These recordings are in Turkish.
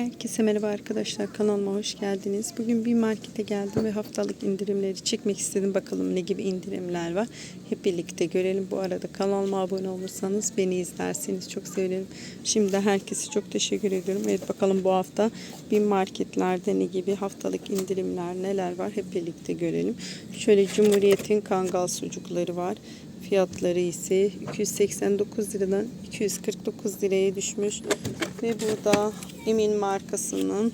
Herkese merhaba arkadaşlar kanalıma hoş geldiniz. Bugün bir markete geldim ve haftalık indirimleri çekmek istedim. Bakalım ne gibi indirimler var. Hep birlikte görelim. Bu arada kanalıma abone olursanız beni izlerseniz çok sevinirim. Şimdi herkese çok teşekkür ediyorum. Evet bakalım bu hafta bir marketlerde ne gibi haftalık indirimler neler var hep birlikte görelim. Şöyle Cumhuriyet'in kangal sucukları var. Fiyatları ise 289 liradan 249 liraya düşmüş. Ve burada Emin markasının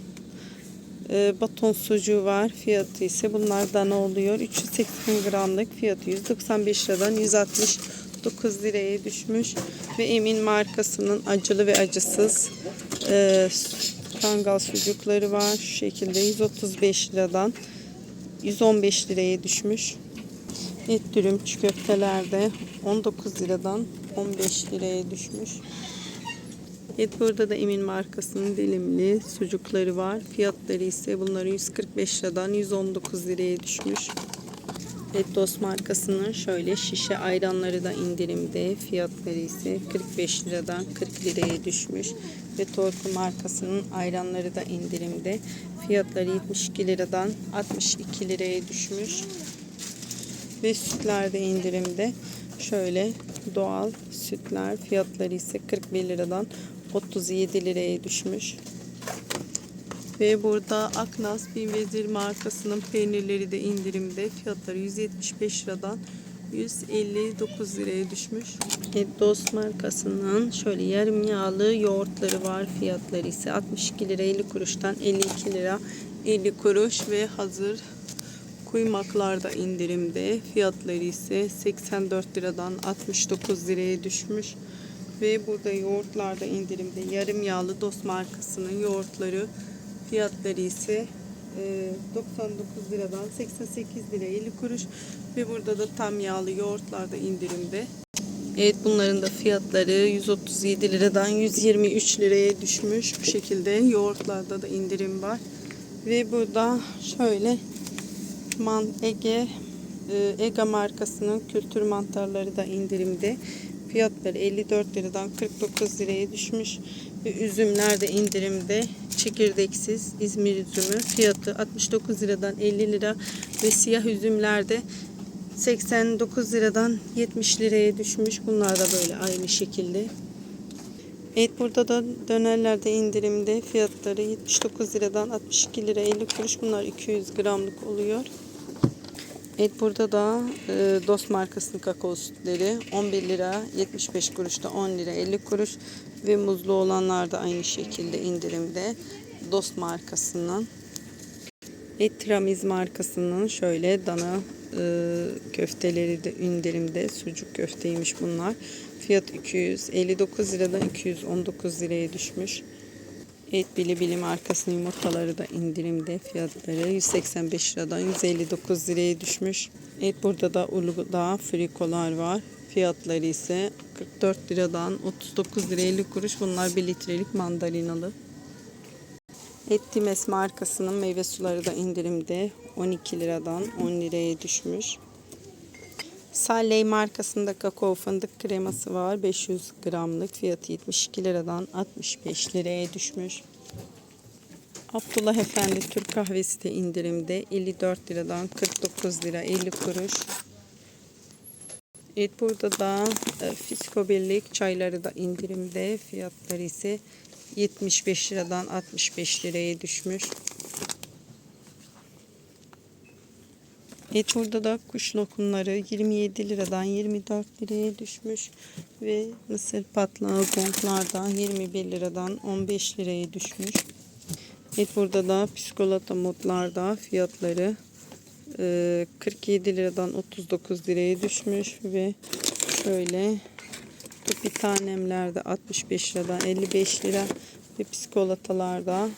e, baton sucuğu var. Fiyatı ise bunlardan oluyor. 380 gramlık fiyatı 195 liradan 169 liraya düşmüş. Ve Emin markasının acılı ve acısız e, kangal sucukları var. Şu şekilde 135 liradan 115 liraya düşmüş. Et dürüm çiğ köftelerde 19 liradan 15 liraya düşmüş. Evet burada da Emin markasının dilimli sucukları var. Fiyatları ise bunların 145 liradan 119 liraya düşmüş. Evet Dost markasının şöyle şişe ayranları da indirimde. Fiyatları ise 45 liradan 40 liraya düşmüş. Ve Torku markasının ayranları da indirimde. Fiyatları 72 liradan 62 liraya düşmüş ve sütler de indirimde. Şöyle doğal sütler fiyatları ise 41 liradan 37 liraya düşmüş. Ve burada Aknas Bin Vezir markasının peynirleri de indirimde. Fiyatları 175 liradan 159 liraya düşmüş. E, Dost markasının şöyle yarım yağlı yoğurtları var. Fiyatları ise 62 lira 50 kuruştan 52 lira 50 kuruş ve hazır Kuymaklarda indirimde. Fiyatları ise 84 liradan 69 liraya düşmüş. Ve burada yoğurtlarda indirimde. Yarım yağlı Dost markasının yoğurtları fiyatları ise e, 99 liradan 88 lira 50 kuruş. Ve burada da tam yağlı yoğurtlarda indirimde. Evet bunların da fiyatları 137 liradan 123 liraya düşmüş. Bu şekilde yoğurtlarda da indirim var. Ve burada şöyle Man Ege e, Ega markasının kültür mantarları da indirimde. Fiyatları 54 liradan 49 liraya düşmüş. Ve üzümler de indirimde. Çekirdeksiz İzmir üzümü fiyatı 69 liradan 50 lira ve siyah üzümler de 89 liradan 70 liraya düşmüş. Bunlar da böyle aynı şekilde. Evet burada da dönerlerde indirimde fiyatları 79 liradan 62 lira 50 kuruş. Bunlar 200 gramlık oluyor. Evet burada da e, Dost markasının kakao sütleri 11 lira 75 kuruşta 10 lira 50 kuruş ve muzlu olanlar da aynı şekilde indirimde Dost markasının. Et Tiramiz markasının şöyle dana e, köfteleri de indirimde sucuk köfteymiş bunlar. Fiyat 259 liradan 219 liraya düşmüş. Et Bili Bili markasının yumurtaları da indirimde. Fiyatları 185 liradan 159 liraya düşmüş. Et burada da Uludağ frikolar var. Fiyatları ise 44 liradan 39 lira 50 kuruş. Bunlar 1 litrelik mandalinalı. Et Dimes markasının meyve suları da indirimde. 12 liradan 10 liraya düşmüş. Salley markasında kakao fındık kreması var. 500 gramlık fiyatı 72 liradan 65 liraya düşmüş. Abdullah Efendi Türk kahvesi de indirimde 54 liradan 49 lira 50 kuruş. Evet burada da e, Fisko Birlik çayları da indirimde. Fiyatları ise 75 liradan 65 liraya düşmüş. Evet burada da kuş lokumları 27 liradan 24 liraya düşmüş ve mısır patlağı gonglardan 21 liradan 15 liraya düşmüş. Evet burada da psikolata modlarda fiyatları 47 liradan 39 liraya düşmüş ve şöyle bir tanemlerde 65 liradan 55 lira ve psikolatalarda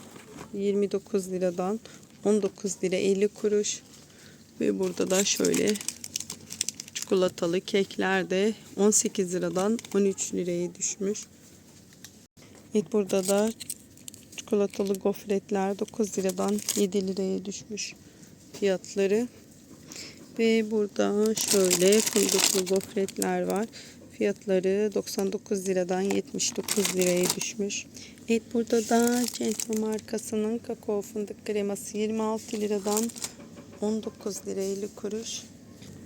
29 liradan 19 lira 50 kuruş ve burada da şöyle çikolatalı kekler de 18 liradan 13 liraya düşmüş. Evet burada da çikolatalı gofretler 9 liradan 7 liraya düşmüş fiyatları. Ve burada şöyle fındıklı gofretler var. Fiyatları 99 liradan 79 liraya düşmüş. Evet burada da Centro markasının kakao fındık kreması 26 liradan 19 lira 50 kuruş.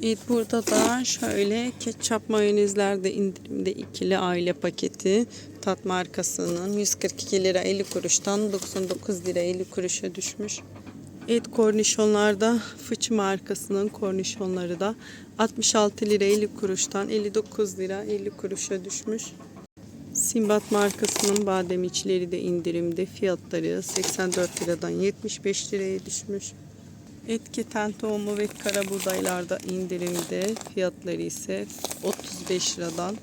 Evet burada da şöyle ketçap mayonezler de indirimde ikili aile paketi tat markasının 142 lira 50 kuruştan 99 lira 50 kuruşa düşmüş. Evet kornişonlarda fıçı markasının kornişonları da 66 lira 50 kuruştan 59 lira 50 kuruşa düşmüş. Simbat markasının badem içleri de indirimde fiyatları 84 liradan 75 liraya düşmüş. Etketen tohumu ve kara buğdaylarda indirimde fiyatları ise 35 liradan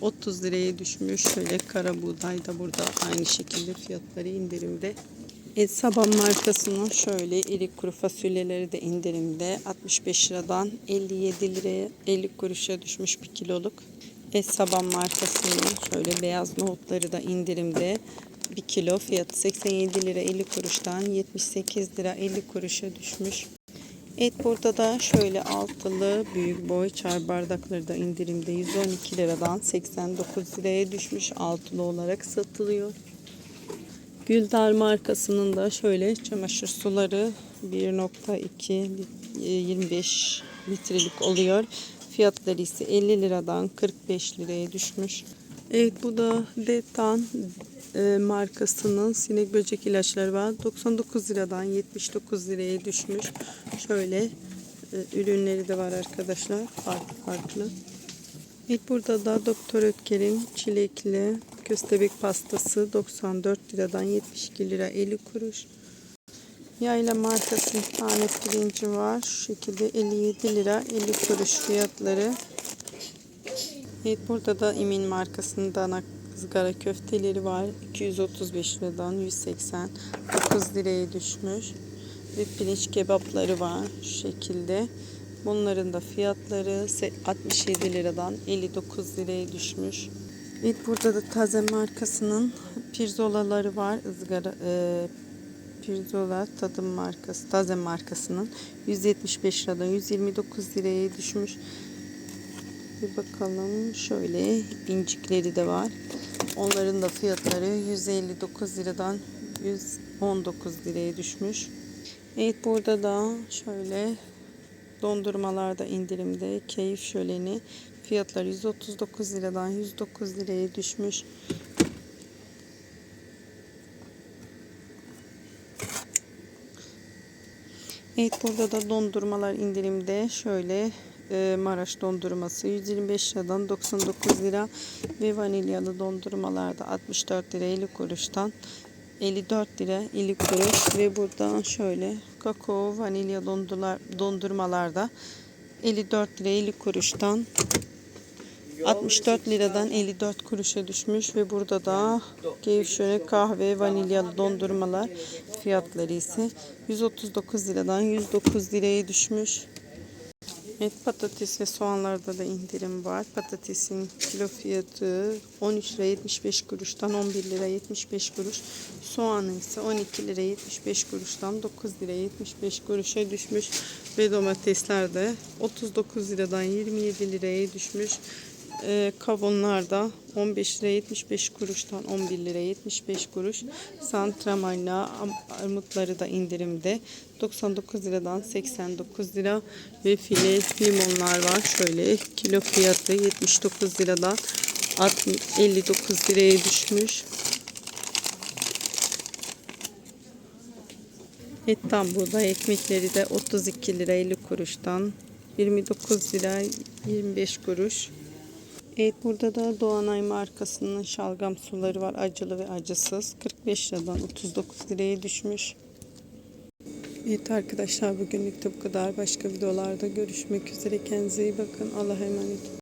30 liraya düşmüş. Şöyle kara buğday da burada aynı şekilde fiyatları indirimde. Et Saban markasının şöyle iri kuru fasulyeleri de indirimde 65 liradan 57 liraya 50 kuruşa düşmüş bir kiloluk. Et Saban markasının şöyle beyaz nohutları da indirimde 1 kilo fiyatı 87 lira 50 kuruştan 78 lira 50 kuruşa düşmüş. Et burada da şöyle altılı büyük boy çay bardakları da indirimde 112 liradan 89 liraya düşmüş altılı olarak satılıyor. Güldar markasının da şöyle çamaşır suları 1.2 lit- e, 25 litrelik oluyor. Fiyatları ise 50 liradan 45 liraya düşmüş. Evet bu da Detan e, markasının sinek böcek ilaçları var. 99 liradan 79 liraya düşmüş. Şöyle e, ürünleri de var arkadaşlar. Farklı farklı. Evet burada da Doktor Ötker'in çilekli köstebek pastası 94 liradan 72 lira 50 kuruş. Yayla markasının tane pirinci var. Şu şekilde 57 lira 50 kuruş fiyatları. Evet burada da Emin markasının dana ızgara köfteleri var. 235 liradan 189 liraya düşmüş. Ve pirinç kebapları var şu şekilde. Bunların da fiyatları 67 liradan 59 liraya düşmüş. Evet burada da taze markasının pirzolaları var. ızgara e, pirzola tadım markası, taze markasının 175 liradan 129 liraya düşmüş. Bir bakalım şöyle incikleri de var. Onların da fiyatları 159 liradan 119 liraya düşmüş. Evet burada da şöyle dondurmalarda indirimde keyif şöleni fiyatları 139 liradan 109 liraya düşmüş. Evet burada da dondurmalar indirimde şöyle e, Maraş dondurması 125 liradan 99 lira ve vanilyalı dondurmalarda 64 lira 50 kuruştan 54 lira 50 kuruş ve buradan şöyle kakao vanilya dondular, dondurmalarda 54 lira 50 kuruştan 64 liradan 54 kuruşa düşmüş ve burada da gevşöre kahve vanilyalı dondurmalar fiyatları ise 139 liradan 109 liraya düşmüş. Evet patates ve soğanlarda da indirim var. Patatesin kilo fiyatı 13 lira 75 kuruştan 11 lira 75 kuruş. Soğanı ise 12 lira 75 kuruştan 9 lira 75 kuruşa düşmüş. Ve domatesler de 39 liradan 27 liraya düşmüş. Ee, kavunlar da 15 lira 75 kuruştan 11 lira 75 kuruş. Santramalina armutları da indirimde 99 liradan 89 lira ve file limonlar var. Şöyle kilo fiyatı 79 liradan 60 59 liraya düşmüş. Et tam buğday ekmekleri de 32 lira 50 kuruştan 29 lira 25 kuruş. Evet burada da Doğanay markasının şalgam suları var. Acılı ve acısız. 45 liradan 39 liraya düşmüş. Evet arkadaşlar bugünlük de bu kadar. Başka videolarda görüşmek üzere. Kendinize iyi bakın. Allah'a emanet.